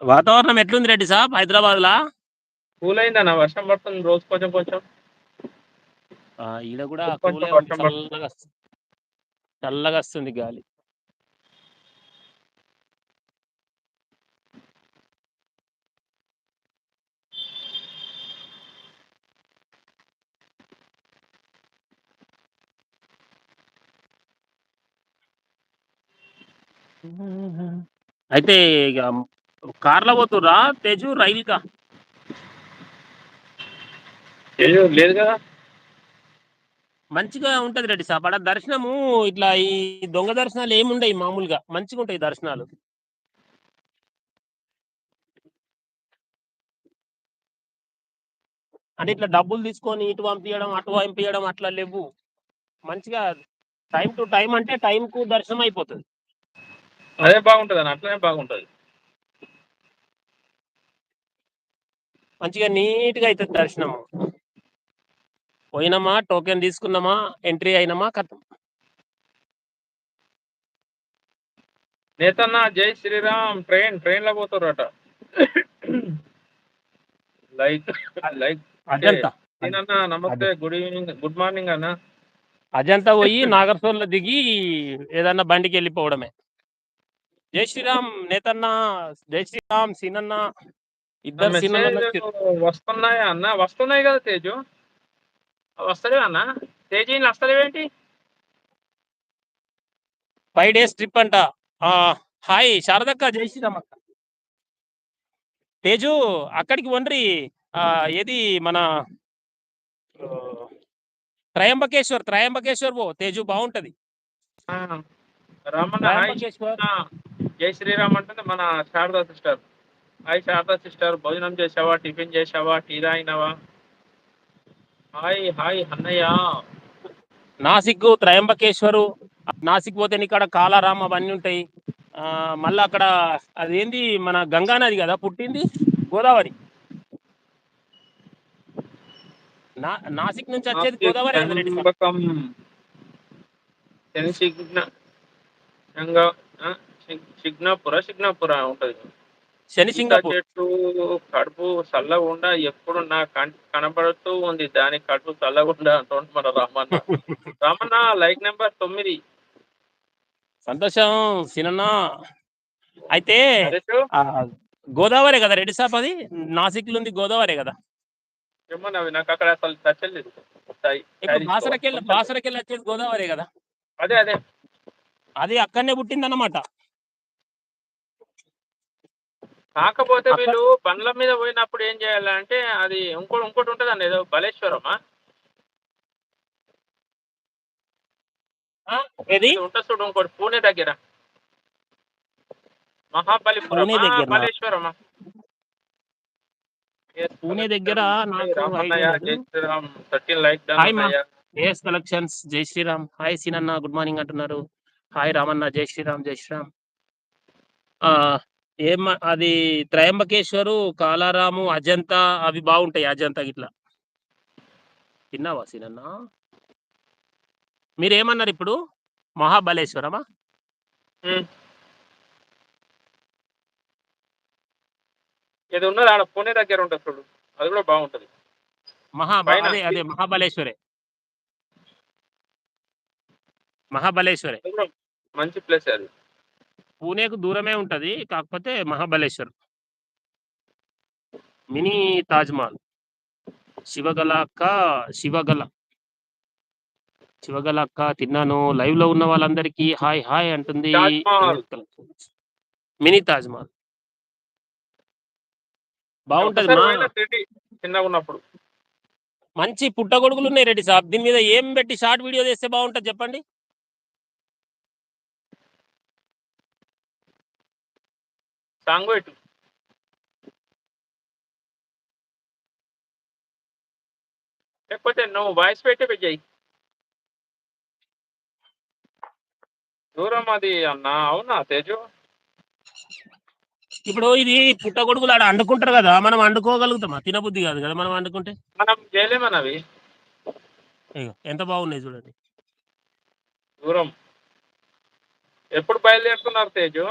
వాతావరణం ఎట్లుంది రెడ్డి సాబ్? హైదరాబాద్ లా కూల్ అయిందన్న వర్షం పడుతుంది రోజు కొంచెం కొంచెం. ఆ, ఈడ కూడా కూలే ఉంది. చల్లగా వస్తుంది చల్లగా వస్తుంది గాలి. అయితే ఇక కార్లో పోతుర్రా? తేజు రైలుకా ఏదో లేదు కదా? మంచిగా ఉంటది రెడ్డి సాబ్. అక్కడ దర్శనము ఇట్లా ఈ దొంగ దర్శనాలు ఏముండయి మామూలుగా? మంచిగా ఉంటాయి దర్శనాలు. అంటే ఇట్లా డబ్బులు తీసుకొని ఇటు పంపించడం అటు పంపించడం అట్లా లేవు. మంచిగా టైం టు టైం అంటే టైం కు దర్శనం అయిపోతుంది. అదే బాగుంటుంది అన్న. అట్లనే బాగుంటుంది. మంచిగా నీట్గా అవుతుంది దర్శనం పోయినామా టోకెన్ తీసుకున్నామా ఎంట్రీ అయినామా కథం. నేతన్న జై శ్రీరామ్ ట్రైన్ ట్రైన్లో పోతారట. Like like Ajanta. నేనన్నా నమస్తే గుడ్ ఈవినింగ్ గుడ్ మార్నింగ్ అన్న. అజంతా పోయి నాగర్సోల్లో దిగి ఏదన్నా బండికి వెళ్ళిపోవడమే జై శ్రీరామ్ నేతన్న జై శ్రీరామ్ సీనన్న. ఇద్దరు వస్తున్నాయా అన్న? వస్తున్నాయి కదా తేజు. వస్తలేవా అన్న? తేజీ వస్తలేవేంటి ఫైవ్ డేస్ ట్రిప్ అంట. హాయ్ శారదక్క జై శ్రీరామ్ అక్క తేజు అక్కడికి వండ్రి ఆ, ఏది మన త్రయంబకేశ్వర్ త్రయంబకేశ్వర్ పో తేజు బాగుంటది. ఆ, రమణ జై శ్రీరామ్ అంటే మన Sharada sister. Hi Sharada sister భోజనం చేసావా టిఫిన్ చేసావా టీ తాగినావా? హాయ్ హాయ్ అన్నయ్య. నాసిక్ త్రయంబకేశ్వరు. నాసిక్ పోతే ఇక్కడ కాలారాం అవన్నీ ఉంటాయి. ఆ మళ్ళీ అక్కడ అదేంది? మన గంగా నది కదా పుట్టింది? గోదావరి. నా నాసిక్ నుంచి వచ్చేది గోదావరి సిగ్నాపుర సిగ్నాపుర ఉంటది. శని సింగపూర్. చెట్టు కడుపు చల్లగుండా ఎప్పుడు నా కంటి కనబడుతూ ఉంది. దాని కడుపు చల్లగుండా అంటుంది మన రామన్న. రామన్న లైక్ నెంబర్ తొమ్మిది. సంతోషం సినన్న. అయితే గోదావరి కదా రెడ్డి సాబ్ అది? నాసిక్ ఉంది గోదావరి కదా? ఏమన్నా అవి నాకు అక్కడ అసలు ఇప్పుడు బాసరకెళ్ళి బాసరకెళ్ళి వచ్చేది గోదావరి కదా? అదే అదే. అది అక్కడనే పుట్టిందన్నమాట. కాకపోతే వీళ్ళు బండ్ల మీద పోయినప్పుడు ఏం చేయాలంటే అది ఇంకోటి ఇంకోటి ఉంటుంది అండి ఏదో బలేశ్వరమా? ఏది? ఉంటుంది చూడు ఇంకోటి పూణే దగ్గర. మహాబలిపురం? బలేశ్వరమా? పూణే దగ్గర. ఏఎస్ కలెక్షన్స్ జై శ్రీరామ్. హాయ్ సీనన్న గుడ్ మార్నింగ్ అంటున్నారు. హాయ్ రామన్న జై శ్రీరామ్ జై శ్రీరామ్. ఆ ఏం అది త్రయంబకేశ్వరు కాలారాము అజంతా అవి బాగుంటాయి అజంతా గిట్లా. తిన్నావా సీనన్న? మీరేమన్నారు ఇప్పుడు? మహాబలేశ్వరమా. ఇది ఉన్నది ఆడ పూణే దగ్గర ఉంటుంది చూడు. అది కూడా బాగుంటది. మహా. అదే అదే మహాబలేశ్వరే. మహాబలేశ్వరే. మంచి ప్లేస్ అది. పూణేకు దూరమే ఉంటది. కాకపోతే మహాబలేశ్వర్. మినీ తాజ్మహల్ శివగల అక్క శివగల. శివగల అక్క తిన్నాను. లైవ్లో ఉన్న వాళ్ళందరికీ హాయ్ హాయ్ అంటుంది. మినీ తాజ్మహల్ బాగుంటది ఒకసారి మా పోయినా సిటీ చిన్నగా ఉన్నప్పుడు. మంచి పుట్టగొడుగులు ఉన్నాయి రెడ్డి సాబ్. దీని మీద ఏం పెట్టి షార్ట్ వీడియో చేస్తే బాగుంటది చెప్పండి. సాంగ్ పెట్టు లేకపోతే నువ్వు వాయిస్ పెట్టే పెట్టాయి దూరం అది అన్న అవునా తేజు? ఇప్పుడు ఇది పుట్టగొడుగులు ఆడ అండుకుంటారు కదా మనం వండుకోగలుగుతామా తినబుద్ధి కాదు కదా మనం వండుకుంటే మనం చేయలేమన్నవి ఎంత బాగున్నాయి చూడండి. దూరం. ఎప్పుడు బయలుదేరుతున్నారు తేజు?